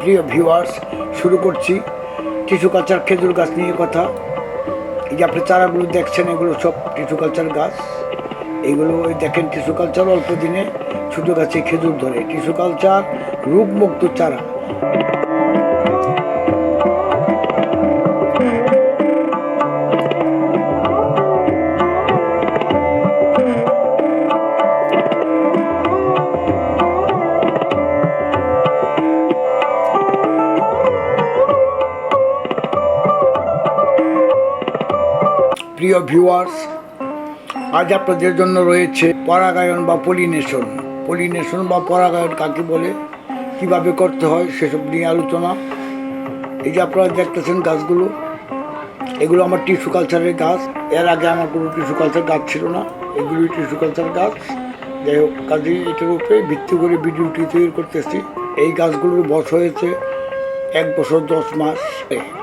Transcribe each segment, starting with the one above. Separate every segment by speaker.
Speaker 1: প্রিয় ভিউয়ার্স শুরু করছি। টিসু কালচার খেজুর গাছ নিয়ে কথা। এই যে আপনি চারাগুলো দেখছেন, এগুলো সব টিসু কালচার গাছ। এগুলো ওই দেখেন টিসু কালচার অল্প দিনে ছোটো গাছে খেজুর ধরে। টিসু কালচার রূপমুক্ত চারা। প্রিয় ভিউয়ার্স আজ আপনাদের জন্য রয়েছে পরাগায়ন বা পলিনেশন পলিনেশন বা পরাগায়ন কাকে বলে, কীভাবে করতে হয় সেসব নিয়ে আলোচনা। এই যে আপনারা দেখতেছেন গাছগুলো, এগুলো আমার টিস্যু কালচারের গাছ। এর আগে আমার কোনো টিস্যু কালচার গাছ ছিল না, এগুলোই টিস্যু কালচার গাছ। যাই হোক কাজেই এটার উপরে ভিত্তি করে ভিডিওটি তৈরি করতেছি। এই গাছগুলোর বয়স হয়েছে এক বছর দশ মাস।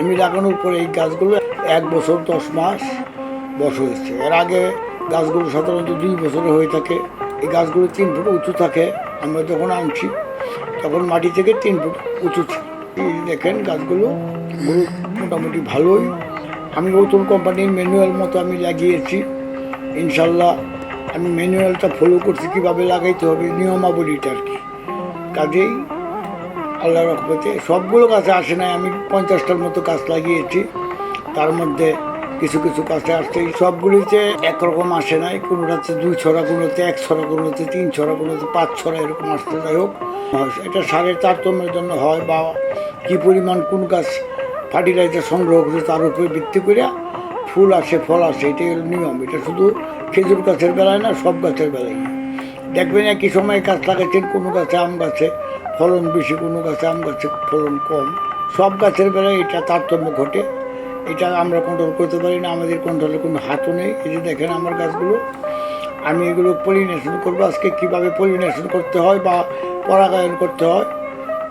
Speaker 1: আমি লাগানোর পরে এই গাছগুলো এক বছর দশ মাস বয়স হয়েছে। এর আগে গাছগুলো সাধারণত দুই বছরে হয়ে থাকে। এই গাছগুলো তিন ফুট উঁচু থাকে। আমরা যখন আনছি, তখন মাটি থেকে তিন ফুট উঁচু দেখেন গাছগুলো মোটামুটি ভালোই। আমি নতুন কোম্পানির ম্যানুয়াল মতো আমি লাগিয়েছি। ইনশাল্লাহ আমি ম্যানুয়ালটা ফলো করছি, কীভাবে লাগাইতে হবে, নিয়মাবলীটা আর কি। কাজেই আল্লাহ রহমতে সবগুলো গাছে আসে নাই। আমি পঞ্চাশটার মতো গাছ লাগিয়েছি। তার মধ্যে কিছু কিছু গাছে আসছে সবগুলিতে একরকম আসে নাই কোনোটাতে দুই ছড়া কোনোতে এক ছড়া কোনোতে তিন ছড়া কোনোতে পাঁচ ছড়া, এরকম আসতে যাই হোক। এটা সারের তারতম্যের জন্য হয় বা কী পরিমাণ কোন গাছ ফার্টিলাইজার সংগ্রহ করে তার উপরে ভিত্তি করে ফুল আসে, ফল আসে, এটাই হল নিয়ম। এটা শুধু খেজুর গাছের বেলায় না, সব গাছের বেলায়। দেখবেন একই সময় গাছ লাগাচ্ছেন কোনো গাছে আম গাছে ফলন বেশি, কোনো গাছে আম গাছে ফলন কম। সব গাছের বেলায় এটা তারতম্য ঘটে। এটা আমরা কন্ট্রোল করতে পারি না, আমাদের কন্ট্রোলে কোনো হাতও নেই। এই যে দেখেন আমার গাছগুলো, আমি এগুলো পলিনেশন করব। আজকে কীভাবে পলিনেশন করতে হয় বা পরাগায়ন করতে হয়,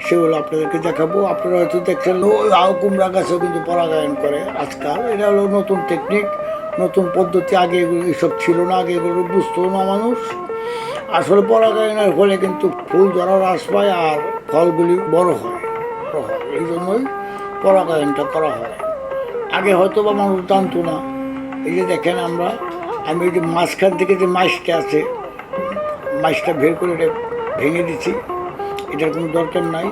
Speaker 1: সেগুলো আপনাদেরকে দেখাবো। আপনারা হয়তো দেখছেন, ও লাউ কুমড়া গাছেও কিন্তু পরাগায়ন করে আজকাল। এটা হলো নতুন টেকনিক নতুন পদ্ধতি। আগে এগুলো এসব ছিল না, আগে এগুলো বুঝতো না মানুষ। আসলে পরাগায়নের ফলে কিন্তু ফুল ধরা হ্রাস পায় আর ফলগুলি বড় হয়। বড় হয়। এই জন্যই পরাগায়নটা করা হয়। আগে হয়তো বা মানুষ জানতো না। এই যে দেখেন আমরা, আমি যে মাঝখান থেকে যে মাছটা আছে, মাছটা বের করে এটা ভেঙে দিচ্ছি এটার কোনো দরকার নাই।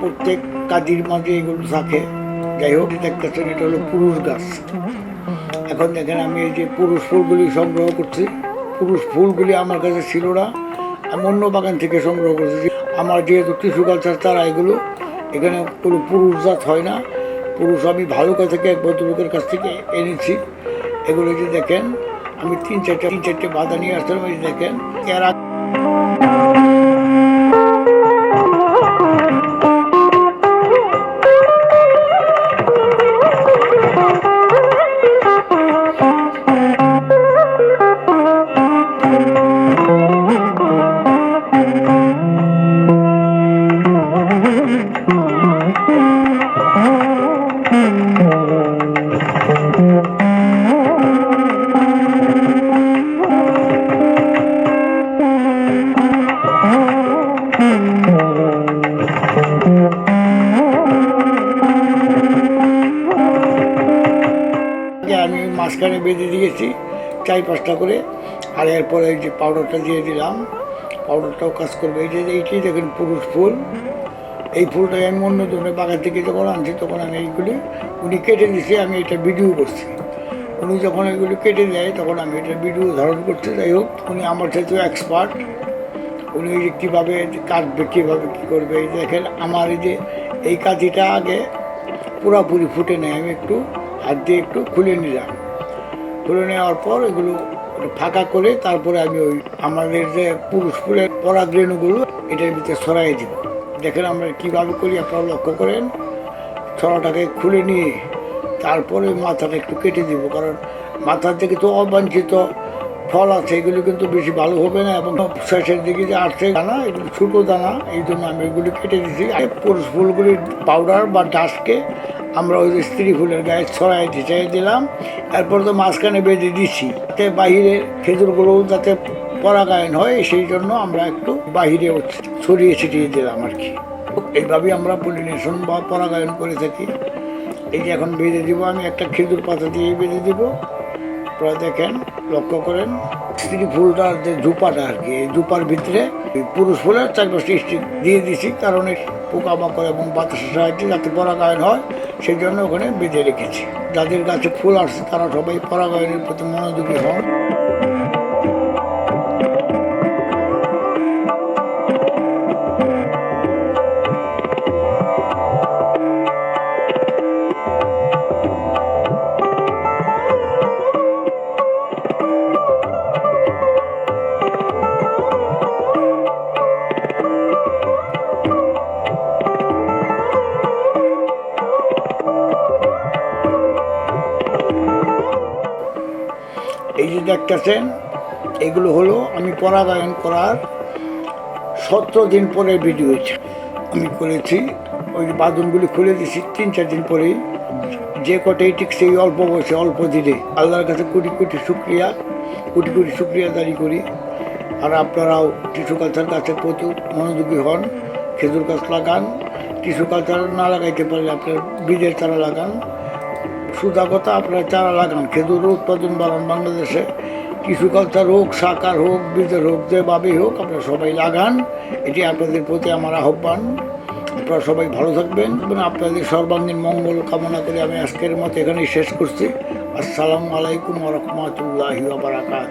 Speaker 1: প্রত্যেক কাজের মাঝে এগুলো থাকে। যাই হোক, দেখতেছেন এটা হলো পুরুষ গাছ। এখন দেখেন আমি এই যে পুরুষ ফুলগুলি সংগ্রহ করছি। পুরুষ ফুলগুলি আমার কাছে ছিল না। আমি অন্য বাগান থেকে সংগ্রহ করছি। আমার যেহেতু টিস্যু কালচার, তারা এগুলো, এখানে কোনো পুরুষ জাত হয় না। পুরুষ, আমি ভালো কাছ থেকে এক ভদ্রলোকের কাছ থেকে এনেছি। এগুলো যে দেখেন, আমি তিন চারটে তিন চারটে বাধা নিয়ে আসলাম দেখেন, এরা মাঝখানে বেঁধে দিয়েছি, চার পাঁচটা করে। আর এরপরে এই যে পাউডারটা দিয়ে দিলাম পাউডারটাও কাজ করবে। এই যে এইটি দেখেন, পুরুষ ফুল। এই ফুলটাই আমি অন্য ধরনের বাগান থেকে যখন আনছি, তখন আমি এইগুলি, উনি কেটে দিয়েছি আমি এটা ভিডিও করছি। উনি যখন এগুলি কেটে দেয় তখন আমি এটা ভিডিও ধারণ করতে যাই হোক, উনি আমার সাথে এক্সপার্ট উনি যে কীভাবে কাটবে, কীভাবে কী করবে, এই দেখেন, আমার এই যে এই কাঁচিটা আগে পুরাপুরি ফুটে নেয়। আমি একটু হাত দিয়ে একটু খুলে নিলাম। খুলে নেওয়ার পর এগুলো ফাঁকা করে তারপরে আমি ওই আমাদের যে পুরুষ ফুলের পরাগ রেণুগুলো, এটার ভিতরে ছড়াই দিব। দেখেন আমরা কীভাবে করি, আপনারা লক্ষ্য করেন। ছড়াটাকে খুলে নিয়ে তারপরে মাথাটা একটু কেটে দিব, কারণ মাথার থেকে তো অবাঞ্ছিত ফল আছে, এগুলো কিন্তু বেশি ভালো হবে না এবং শেষের দিকে যে আছে দানা, এগুলো ছোটো দানা, এই জন্য আমি এগুলি কেটে দিচ্ছি পুরুষ ফুলগুলির পাউডার বা ডাস্টকে আমরা ওই স্ত্রী ফুলের গায়ে ছড়াই ছিটাই দিলাম। এরপর তো মাঝখানে বেঁধে দিচ্ছি যাতে বাহিরের খেজুরগুলো যাতে পরাগায়ন হয়, সেই জন্য আমরা একটু বাহিরে ছড়িয়ে ছিটিয়ে দিলাম আর কি। এইভাবেই আমরা পলিনেশন বা পরাগায়ন করে থাকি। এই যে এখন বেঁধে দিব, আমি একটা খেজুর পাতা দিয়ে বেঁধে দিব। আপনারা দেখেন, লক্ষ্য করেন, স্ত্রী ফুলটার যে জুপাটা আর কি, এই জুপার ভিতরে পুরুষ ফুলের চারপাশে স্টিক দিয়ে দিছি, কারণ পোকামাকড় এবং বাতাসের সাহায্যে যাতে পরাগায়ন হয়। সেই জন্য ওখানে বেঁধে রেখেছি। যাদের গাছে ফুল আসছে তারা সবাই পরাগায়নের প্রতি মনোযোগী হন। এই যে দেখতেছেন, এগুলো হলো আমি পরাগায়ন করার সতেরো দিন পরে ভিডিও হয়েছে। আমি করেছি, ওই বাদনগুলি খুলে দিয়েছি তিন চার দিন পরেই। যে কটাই ঠিক সেই অল্প বয়সে, অল্প দিনে। আল্লাহর কাছে কোটি কোটি শুক্রিয়া, কোটি কোটি শুক্রিয়া দাঁড়ি করি। আর আপনারাও টিস্যু কালচার গাছের প্রতি মনোযোগী হন, খেজুর গাছ লাগান। টিস্যু কালচার না লাগাইতে পারলে আপনার বীজের চারা লাগান। সুদা কথা আপনারা চারা লাগান খেজুর উৎপাদন বাড়ান বাংলাদেশে। কিছু কালচার হোক, সাকার হোক, বীজের হোক যেভাবেই হোক, আপনারা সবাই লাগান। এটি আপনাদের প্রতি আমার আহ্বান। আপনারা সবাই ভালো থাকবেন এবং আপনাদের সর্বাঙ্গীন মঙ্গল কামনা করে আমি আজকের মতো এখানেই শেষ করছি। আসসালামু আলাইকুম রহমতুল্লাহি বারাকাত